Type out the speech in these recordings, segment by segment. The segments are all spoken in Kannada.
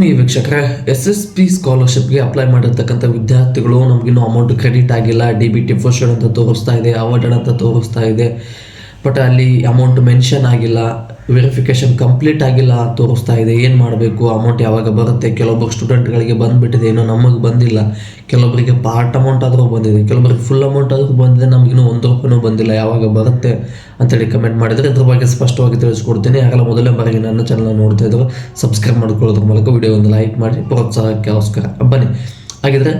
ಆತ್ಮೀಯ ವೀಕ್ಷಕರೇ ಎಸ್ ಎಸ್ ಪಿ ಸ್ಕಾಲರ್ಶಿಪ್ಗೆ ಅಪ್ಲೈ ಮಾಡಿರ್ತಕ್ಕಂಥ ವಿದ್ಯಾರ್ಥಿಗಳು ನಮಗಿನ್ನೂ ಅಮೌಂಟ್ ಕ್ರೆಡಿಟ್ ಆಗಿಲ್ಲ ಡಿ ಬಿ ಟಿ ಫಸ್ಟ್ ಅಂತ ತೋರಿಸ್ತಾ ಇದೆ ಅವಾರ್ಡ್ ಅಂತ ತೋರಿಸ್ತಾ ಇದೆ. ಬಟ್ ಅಲ್ಲಿ ಅಮೌಂಟ್ ಮೆನ್ಷನ್ ಆಗಿಲ್ಲ ವೆರಿಫಿಕೇಷನ್ ಕಂಪ್ಲೀಟ್ ಆಗಿಲ್ಲ ತೋರಿಸ್ತಾ ಇದೆ. ಏನು ಮಾಡಬೇಕು? ಅಮೌಂಟ್ ಯಾವಾಗ ಬರುತ್ತೆ? ಕೆಲವೊಬ್ಬರು ಸ್ಟೂಡೆಂಟ್ಗಳಿಗೆ ಬಂದುಬಿಟ್ಟಿದೆ ಏನೋ ನಮಗೆ ಬಂದಿಲ್ಲ. ಕೆಲವೊಬ್ಬರಿಗೆ ಪಾರ್ಟ್ ಅಮೌಂಟ್ ಆದರೂ ಬಂದಿದೆ. ಕೆಲವೊಬ್ಬರಿಗೆ ಫುಲ್ ಅಮೌಂಟ್ ಆದರೂ ಬಂದಿದೆ ನಮಗಿನ್ನೂ ಒಂದು ರೂಪಾಯಿನೂ ಬಂದಿಲ್ಲ. ಯಾವಾಗ ಬರುತ್ತೆ ಅಂತೇಳಿ ಕಮೆಂಟ್ ಮಾಡಿದರೆ ಇದ್ರ ಬಗ್ಗೆ ಸ್ಪಷ್ಟವಾಗಿ ತಿಳಿಸ್ಕೊಡ್ತೀನಿ. ಆಗಲ್ಲ ಮೊದಲೇ ಬಾರಿಗೆ ನನ್ನ ಚಾನಲ್ ನೋಡ್ತಾ ಇದ್ರು ಸಬ್ಸ್ಕ್ರೈಬ್ ಮಾಡ್ಕೊಳ್ಳೋದ್ರ ಮೂಲಕ ವಿಡಿಯೋ ಒಂದು ಲೈಕ್ ಮಾಡಿ, ಪ್ರೋತ್ಸಾಹಕ್ಕೆ ಅವಸ್ಕರ ಬನ್ನಿ. ಹಾಗಿದ್ರೆ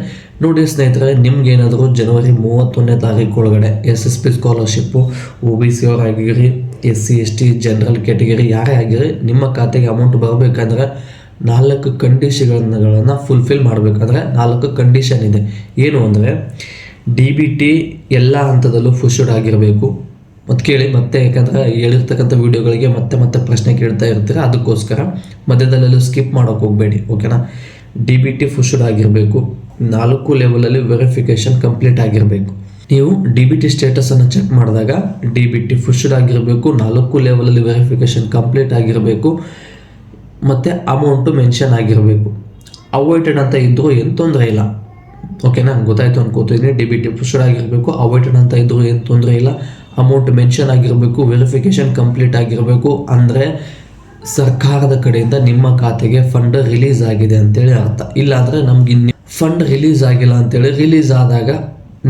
ನೋಡಿ ಸ್ನೇಹಿತರೆ ನಿಮ್ಗೇನಾದರೂ ಜನವರಿ ಮೂವತ್ತೊಂದನೇ ತಾರೀಕು ಒಳಗಡೆ S S P scholarship O B C ಆಗಿರಿ S C S T general category ಯಾರೇ ಆಗಿರಿ, ನಿಮ್ಮ ಖಾತೆಗೆ ಅಮೌಂಟ್ ಬರಬೇಕಂದ್ರೆ ನಾಲ್ಕು ಕಂಡೀಷನ್ಗಳನ್ನು ಫುಲ್ಫಿಲ್ ಮಾಡಬೇಕಂದ್ರೆ ನಾಲ್ಕು ಕಂಡೀಷನ್ ಇದೆ. ಏನು ಅಂದರೆ ಡಿ ಬಿ ಟಿ ಎಲ್ಲ ಹಂತದಲ್ಲೂ ಫುಷಡ್ ಆಗಿರಬೇಕು. ಮತ್ತು ಕೇಳಿ, ಮತ್ತೆ ಯಾಕಂದರೆ ಹೇಳಿರ್ತಕ್ಕಂಥ ವಿಡಿಯೋಗಳಿಗೆ ಮತ್ತೆ ಮತ್ತೆ ಪ್ರಶ್ನೆ ಕೇಳ್ತಾ ಇರ್ತೀರ, ಅದಕ್ಕೋಸ್ಕರ ಮಧ್ಯದಲ್ಲೆಲ್ಲೂ ಸ್ಕಿಪ್ ಮಾಡೋಕೆ ಹೋಗಬೇಡಿ ಓಕೆನಾ ಡಿ ಬಿ ಟಿ ಫುಶುಡ್ ಆಗಿರಬೇಕು. ನಾಲ್ಕು ಲೆವೆಲಲ್ಲಿ ವೆರಿಫಿಕೇಷನ್ ಕಂಪ್ಲೀಟ್ ಆಗಿರಬೇಕು. ನೀವು ಡಿ ಬಿ ಟಿ ಸ್ಟೇಟಸನ್ನು ಚೆಕ್ ಮಾಡಿದಾಗ ಡಿ ಬಿ ಟಿ ಫುಶುಡ್ ಆಗಿರಬೇಕು, ನಾಲ್ಕು ಲೆವೆಲಲ್ಲಿ ವೆರಿಫಿಕೇಷನ್ ಕಂಪ್ಲೀಟ್ ಆಗಿರಬೇಕು, ಮತ್ತು ಅಮೌಂಟು ಮೆನ್ಷನ್ ಆಗಿರಬೇಕು. ಅವಾಯ್ಡೆಡ್ ಅಂತ ಇದ್ದರೂ ಏನು ತೊಂದರೆ ಇಲ್ಲ. ಓಕೆನಾ ಗೊತ್ತಾಯ್ತು ಅನ್ಕೋತೀನಿ. ಡಿ ಬಿ ಟಿ ಫುಶುಡ್ ಆಗಿರಬೇಕು ಅವಾಯ್ಡೆಡ್ ಅಂತ ಇದ್ದರೂ ಏನು ತೊಂದರೆ ಇಲ್ಲ. ಅಮೌಂಟ್ ಮೆನ್ಷನ್ ಆಗಿರಬೇಕು ವೆರಿಫಿಕೇಷನ್ ಕಂಪ್ಲೀಟ್ ಆಗಿರಬೇಕು. ಅಂದರೆ ಸರ್ಕಾರದ ಕಡೆಯಿಂದ ನಿಮ್ಮ ಖಾತೆಗೆ ಫಂಡ್ ರಿಲೀಸ್ ಆಗಿದೆ ಅಂತೇಳಿ ಅರ್ಥ. ಇಲ್ಲಾಂದರೆ ನಮ್ಗೆ ಇನ್ನು ಫಂಡ್ ರಿಲೀಸ್ ಆಗಿಲ್ಲ ಅಂತೇಳಿ ರಿಲೀಸ್ ಆದಾಗ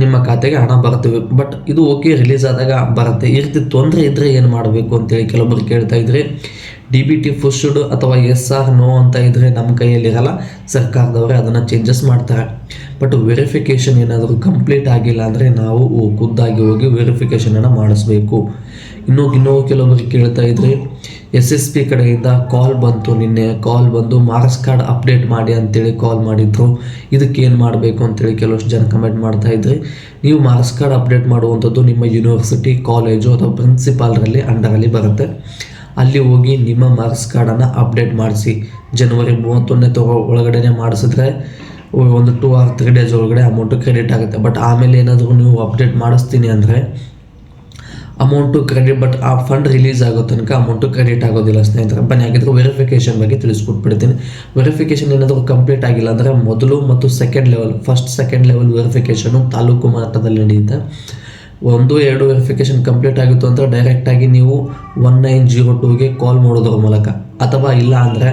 ನಿಮ್ಮ ಖಾತೆಗೆ ಹಣ ಬರ್ತವೆ. ಬಟ್ ಇದು ಓಕೆ ರಿಲೀಸ್ ಆದಾಗ ಬರುತ್ತೆ. ಈ ರೀತಿ ತೊಂದರೆ ಇದ್ದರೆ ಏನು ಮಾಡಬೇಕು ಅಂತೇಳಿ ಕೆಲವೊಬ್ಬರು ಕೇಳ್ತಾ ಇದ್ರೆ. ಡಿ ಬಿ ಟಿ ಫುಸ್ಡ್ ಅಥವಾ ಎಸ್ ಆರ್ ನೋ ಅಂತ ಇದ್ದರೆ ನಮ್ಮ ಕೈಯಲ್ಲಿರಲ್ಲ, ಸರ್ಕಾರದವರೇ ಅದನ್ನು ಚೇಂಜಸ್ ಮಾಡ್ತಾರೆ. ಬಟ್ ವೆರಿಫಿಕೇಷನ್ ಏನಾದರೂ ಕಂಪ್ಲೀಟ್ ಆಗಿಲ್ಲ ಅಂದರೆ ನಾವು ಖುದ್ದಾಗಿ ಹೋಗಿ ವೆರಿಫಿಕೇಷನನ್ನು ಮಾಡಿಸ್ಬೇಕು. ಇನ್ನೂ ಇನ್ನೂ ಕೆಲವೊಬ್ಬರು ಕೇಳ್ತಾ ಇದ್ರಿ ಎಸ್ ಎಸ್ ಪಿ ಕಡೆಯಿಂದ ಕಾಲ್ ಬಂತು, ನಿನ್ನೆ ಕಾಲ್ ಬಂದು ಮಾರ್ಕ್ಸ್ ಕಾರ್ಡ್ ಅಪ್ಡೇಟ್ ಮಾಡಿ ಅಂತೇಳಿ ಕಾಲ್ ಮಾಡಿದ್ರು. ಇದಕ್ಕೆ ಏನು ಮಾಡಬೇಕು ಅಂತೇಳಿ ಕೆಲವಷ್ಟು ಜನ ಕಮೆಂಟ್ ಮಾಡ್ತಾ ಇದ್ರಿ. ನೀವು ಮಾರ್ಕ್ಸ್ ಕಾರ್ಡ್ ಅಪ್ಡೇಟ್ ಮಾಡುವಂಥದ್ದು ನಿಮ್ಮ ಯೂನಿವರ್ಸಿಟಿ ಕಾಲೇಜು ಅಥವಾ ಪ್ರಿನ್ಸಿಪಾಲ್ರಲ್ಲಿ ಅಂಡರಲ್ಲಿ ಬರುತ್ತೆ. ಅಲ್ಲಿ ಹೋಗಿ ನಿಮ್ಮ ಮಾರ್ಕ್ಸ್ ಕಾರ್ಡನ್ನು ಅಪ್ಡೇಟ್ ಮಾಡಿಸಿ. ಜನವರಿ ಮೂವತ್ತೊಂದನೇ ತಗೋ ಒಳಗಡೆನೆ ಮಾಡಿಸಿದ್ರೆ ಒಂದು ಟೂ ಆರ್ ತ್ರೀ ಡೇಸ್ ಒಳಗಡೆ ಅಮೌಂಟು ಕ್ರೆಡಿಟ್ ಆಗುತ್ತೆ. ಬಟ್ ಆಮೇಲೆ ಏನಾದರೂ ನೀವು ಅಪ್ಡೇಟ್ ಮಾಡಿಸ್ತೀನಿ ಅಂದರೆ ಅಮೌಂಟು ಕ್ರೆಡಿಟ್ ಬಟ್ ಆ ಫಂಡ್ ರಿಲೀಸ್ ಆಗೋ ತನಕ ಅಮೌಂಟು ಕ್ರೆಡಿಟ್ ಆಗೋದಿಲ್ಲ ಸ್ನೇಹಿತರೆ. ಬನ್ನಿ, ಹಾಗಿದ್ರೆ ವೆರಿಫಿಕೇಶನ್ ಬಗ್ಗೆ ತಿಳಿಸ್ಕೊಟ್ಬಿಡ್ತೀನಿ. ವೆರಿಫಿಕೇಷನ್ ಏನಾದರೂ ಕಂಪ್ಲೀಟ್ ಆಗಿಲ್ಲ ಅಂದರೆ ಮೊದಲು ಮತ್ತು second level first second level verification taluk ಮಟ್ಟದಲ್ಲಿ ನಡೆಯುತ್ತೆ. ಒಂದು, ಎರಡು ವೆರಿಫಿಕೇಷನ್ ಕಂಪ್ಲೀಟ್ ಆಗಿತ್ತು ಅಂದರೆ ಡೈರೆಕ್ಟಾಗಿ ನೀವು ಒನ್ ನೈನ್ ಜೀರೋ ಟೂಗೆ ಕಾಲ್ ಮಾಡೋದ್ರ ಮೂಲಕ, ಅಥವಾ ಇಲ್ಲ ಅಂದರೆ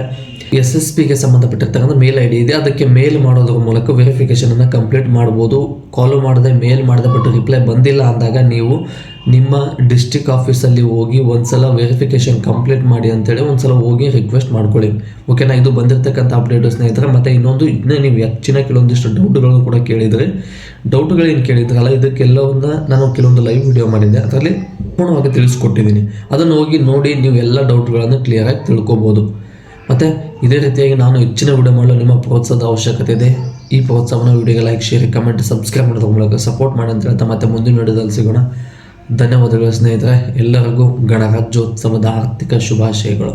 ಎಸ್ ಎಸ್ ಪಿಗೆ ಸಂಬಂಧಪಟ್ಟಿರ್ತಕ್ಕಂಥ ಮೇಲ್ ಐ ಡಿ ಇದೆ. ಅದಕ್ಕೆ ಮೇಲ್ ಮಾಡೋದ್ರ ಮೂಲಕ ವೆರಿಫಿಕೇಷನನ್ನು ಕಂಪ್ಲೀಟ್ ಮಾಡ್ಬೋದು. ಕಾಲು ಮಾಡದೆ ಮೇಲ್ ಮಾಡದೆ ಬಟ್ ರಿಪ್ಲೈ ಬಂದಿಲ್ಲ ಅಂದಾಗ ನೀವು ನಿಮ್ಮ ಡಿಸ್ಟಿಕ್ ಆಫೀಸಲ್ಲಿ ಹೋಗಿ ಒಂದ್ಸಲ ವೆರಿಫಿಕೇಷನ್ ಕಂಪ್ಲೀಟ್ ಮಾಡಿ ಅಂತೇಳಿ ಒಂದ್ಸಲ ಹೋಗಿ ರಿಕ್ವೆಸ್ಟ್ ಮಾಡ್ಕೊಳ್ಳಿ. ಓಕೆನಾ ಇದು ಬಂದಿರತಕ್ಕಂಥ ಅಪ್ಡೇಟು ಸ್ನೇಹಿತರೆ, ಮತ್ತು ಇನ್ನೊಂದು ಇದನ್ನೇ ನೀವು ಹೆಚ್ಚಿನ ಕೆಲವೊಂದಿಷ್ಟು ಡೌಟ್ಗಳನ್ನು ಕೂಡ ಕೇಳಿದರೆ ಡೌಟ್ಗಳೇನು ಕೇಳಿದ್ರಲ್ಲ, ಇದಕ್ಕೆಲ್ಲವನ್ನ ನಾನು ಕೆಲವೊಂದು ಲೈವ್ ವಿಡಿಯೋ ಮಾಡಿದ್ದೆ. ಅದರಲ್ಲಿ ಪೂರ್ಣವಾಗಿ ತಿಳಿಸ್ಕೊಟ್ಟಿದ್ದೀನಿ. ಅದನ್ನು ಹೋಗಿ ನೋಡಿ, ನೀವು ಎಲ್ಲ ಡೌಟ್ಗಳನ್ನು ಕ್ಲಿಯರಾಗಿ ತಿಳ್ಕೊಬೋದು. ಮತ್ತು ಇದೇ ರೀತಿಯಾಗಿ ನಾನು ಹೆಚ್ಚಿನ ವಿಡಿಯೋ ಮಾಡಲು ನಿಮ್ಮ ಪ್ರೋತ್ಸಾಹದ ಅವಶ್ಯಕತೆ ಇದೆ. ಈ ಪ್ರೋತ್ಸಾಹವನ್ನು ವಿಡಿಯೋಗೆ ಲೈಕ್ ಶೇರ್ ಕಮೆಂಟ್ ಸಬ್ಸ್ಕ್ರೈಬ್ ಮಾಡೋದ್ರ ಮೂಲಕ ಸಪೋರ್ಟ್ ಮಾಡಿ ಅಂತ ಹೇಳ್ತಾ ಮತ್ತೆ ಮುಂದಿನ ವಿಡಿಯೋದಲ್ಲಿ ಸಿಗೋಣ. ಧನ್ಯವಾದಗಳು ಸ್ನೇಹಿತರೆ. ಎಲ್ಲರಿಗೂ ಗಣರಾಜ್ಯೋತ್ಸವದ ಆರ್ಥಿಕ ಶುಭಾಶಯಗಳು.